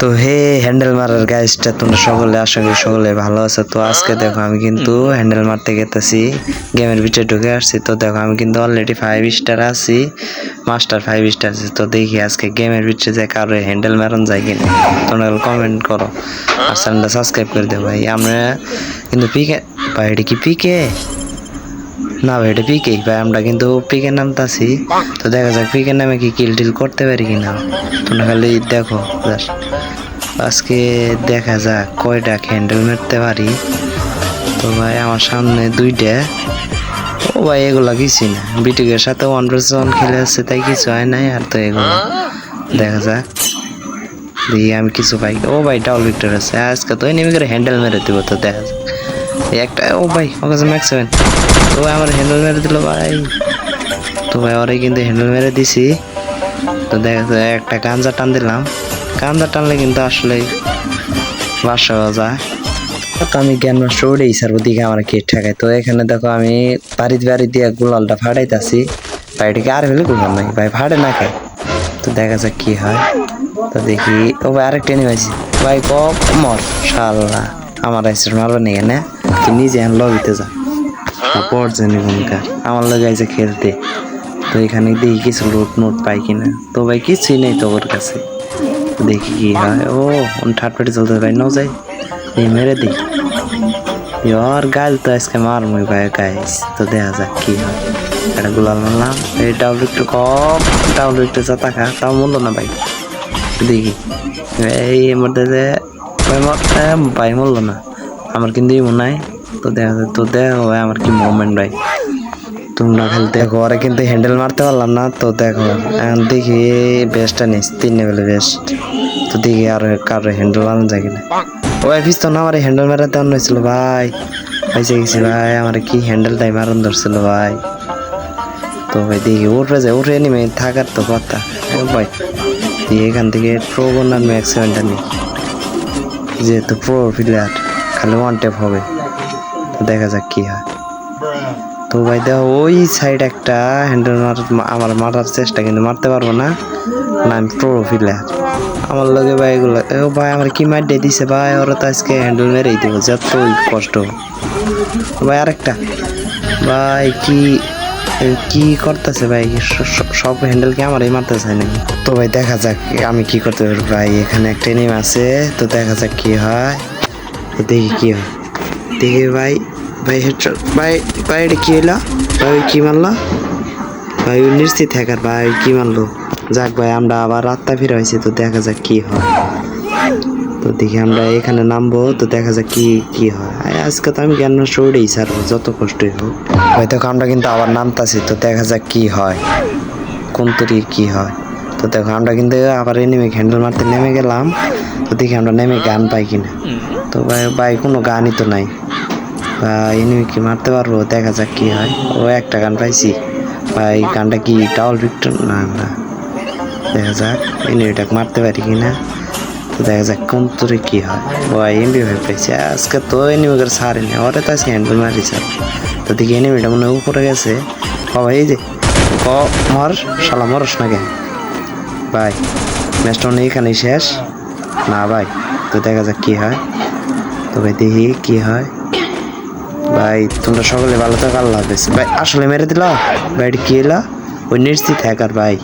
তো হে হ্যান্ডেল মারার গাইজটা তোমরা সকলে, আশা করি সকলে ভালো আছো। তো আজকে দেখো আমি কিন্তু হ্যান্ডেল মারতে গেতেছি, গেমের ভিতরে ঢুকে আসছি। তো দেখো আমি কিন্তু অলরেডি ফাইভ স্টার আছি মাস্টার ফাইভ স্টার আছি। তো দেখি আজকে গেমের ভিতরে যে কারও হ্যান্ডেল মারন যায় কিনা। তোমরা কমেন্ট করো, আর চ্যানেলটা সাবস্ক্রাইব করে দেবো ভাই। আমরা কিন্তু পিকে ভাই, এটা কি পিকে না ভাই, এটা পিকে ভাই, আমরা কিন্তু পিকে নামতাছি তো দেখা যাক পিকে নামে কি কিল টিল করতে পারি কিনা। তোমরা খালি দেখো আজকে দেখা যাক কয়টা হ্যান্ডেল মারতে পারি। তো ভাই, আমার সামনে দুইটা। ও ভাই, এগুলো কিছুই না। বিটিকের সাথে ওয়ান ভার্সেস ওয়ান খেলে আসছে তাই কিছু হয় নাই, আর তো এগুলো। দেখা যাক। দিয়ে আমি কিছু পাই। ও ভাই ডাবল ভিক্টর আছে। আজকে তো এনিমি করে হ্যান্ডেল মেরে দেবো, তো দেখা যাক। একটা, ও ভাই ও কাছে ম্যাক্স সেভেন তো ভাই, আমার হ্যান্ডেল মেরে দিল ভাই। তো ভাই, ওরে কিন্তু হ্যান্ডেল মেরে দিছি। তো দেখা একটা গাঞ্জা টান দিলাম। গাঞ্জা টানলে কিন্তু আসলে বাসা যায়। তো আমি জ্ঞান নষ্ট উঠেই স্যার ওদিকে আমার কে ঠেকায়। তো এখানে দেখো, আমি বাড়ি বাড়ি দিয়ে গুলালটা ফাটাইতাছি। বাড়িটাকে আর হলে গুলাল নাই। ভাই, ফাটে না খায় তো দেখা যাক কি হয়। তো দেখি, ও ভাই, আরেকটা নিয়ে আছি ভাই কম মর। শাল্লা আমার আইসির মারবে নাকি, না? তুই নিজে লবিতে যা। পর জানি ভূমিকা আমার লোক আইসে খেলতে। তো এখানে দেখি কিছু লুট নোট পাই কিনা। তো ভাই কিছুই নেই তো ওর কাছে। দেখি কি হয়। ও ঠাট পেটে চলতে ভাই ন যাই। এই মেরে দিই। আর গাল তো আজকে মার মুই ভাই গাইস তো দেখা যাক কি হয়। এটা গুলাল মারলাম। এই ডাবল একটু কম। ডাবল একটু চাতা খা। তাও মূল্য না ভাই। দেখি। এই মধ্যে যে ভাই মূল্য না। আমার কিন্তু মনে হয় তো দেখা তো দেখো ভাই আমার কি মুভমেন্ট ভাই তোমরা খালি দেখো, ওরা কিন্তু হ্যান্ডেল মারতে পারলাম না, তো দেখো, এখন দেখি বেস্টটা নিস তিন লেভেলে বেস্ট তো দেখি আর কারও হ্যান্ডেল মারানো যায় কিনা। ও এফিস তো না, আমার হ্যান্ডেল মারাতে অন্য হয়েছিল, ভাই। পয়সা গেছি, ভাই, আমার কি হ্যান্ডেলটাই মারণ ধরছিল, ভাই। তো ভাই, দেখি উঠে যায় উঠে নিমে থাকার তো কথা। ও ভাই দিয়ে এখান থেকে প্রো বনার ম্যাক্স সেভেনটা নিই যেহেতু প্রো প্লেয়ার খালি ওয়ান ট্যাপ হবে। তো দেখা যাক কি হয়। তো ভাই দেখো, ওই সাইড একটা হ্যান্ডেল মার আমার মারার চেষ্টা কিন্তু মারতে পারব না। না, আমি প্রো প্লেয়ার আমার লগে ভাই এগুলো ও ভাই আমার কি মার দিয়ে দিছে ভাই? ওরা তো আজকে হ্যান্ডেল মেরেই দেবো, যতই কষ্ট। ভাই আরেকটা। ভাই কি কি করতেছে ভাই? সব হ্যান্ডেল কি আমারই মারতে চায় নাকি? তো ভাই দেখা যাক আমি কি করতে পারি। ভাই এখানে একটা নেম আছে, তো দেখা যাক কি হয়। দেখি কি দেখি ভাই ভাই হেডশট ভাই ভাই এটা কি হইল? ভাই ওই কি মারলো? ভাই ওই নিশ্চিত হ্যাকার ভাই কি মারলো? যাক ভাই, আমরা আবার রাতটা ফিরে হয়েছি তো দেখা যাক কি হয়। তো দেখি আমরা এখানে নামবো, তো দেখা যাক কি কি হয়। আজকে তো আমি জ্ঞান নষ্ট উঠেই স্যার, যত কষ্টই হোক। দেখো, আমরা কিন্তু আবার নামতাছি, তো দেখা যাক কি হয়। কোন তরি কি হয়। তো দেখো, আমরা কিন্তু আবার এনিমে হ্যান্ডেল মারতে নেমে গেলাম। তো দেখি আমরা নেমে গান পাই কিনা। তো ভাই ভাই, কোনো গানই তো নাই। বা এনিমি কি মারতে পারব, দেখা যাক কি হয়। ও একটা গান পাইছি। ভাই, গানটা কি ডাবল ভিক্টর? না না। দেখা যাক এনিমিটাকে মারতে পারি কি না তো দেখা যাক কোন তোরে কী হয়। ভাই এমবি ভাই পাইছি আজকে তো এনিমি করে সারেনি ওরে তো আজকে হ্যান্ডেল মারি স্যার তো দেখি এনিমিটা মনে উপরে গেছে। ও ভাই, এই যে। ক মর, শালা, মরস না কেন? ভাই ম্যাচটা হয় এখানেই শেষ। না, ভাই, তো দেখা যাক কী হয়। তো ভাই দেখি কি হয়। ভাই, তোমরা সকলে ভালো থাকো, আল্লাহ হাফেজ। ভাই, আসলে মেরে দিলা? ভাই কি এলা ওই নিশ্চিত হ্যাকার ভাই।